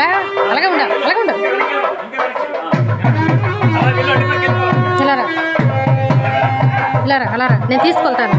ఎక్కడా అలాగే ఉండాలి అలాగే ఉండు. ఇలా రా ఇలారా అలారా? నేను తీసుకెళ్తాను.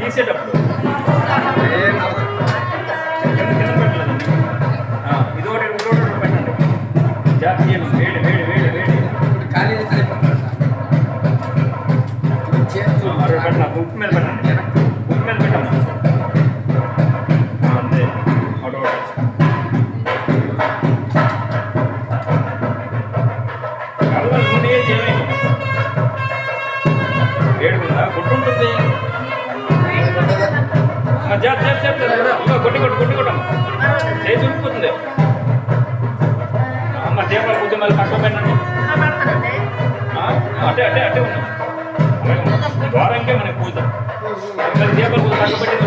తీసేటప్పుడు ఇది ఒకటి రెండు పెట్టండి. జాతీయం వేడి వేడి ఏడుగుందా? కొట్టుంటుంది. జాబ్ జాబ్ జాబ్ ఇంకా కొట్టి కొట్టు కొట్టి కొట్టమ్మ చేసి ఉడిపోతుంది అమ్మ పూజ మళ్ళీ పక్కన పెట్టండి. అట్టే అట్టే అట్టే ఉన్నాం వారంకే పూజ. చేపల పూజ పక్క పెట్టి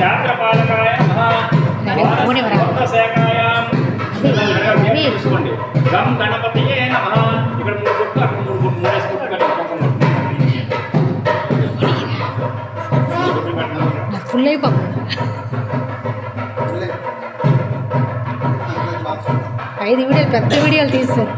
క్షేత్రపాలకాయ తీసుకోండి గం గణపతి ఇక్కడ మూడు ఐదు వీడియోలు పెద్ద వీడియోలు తీస్తారు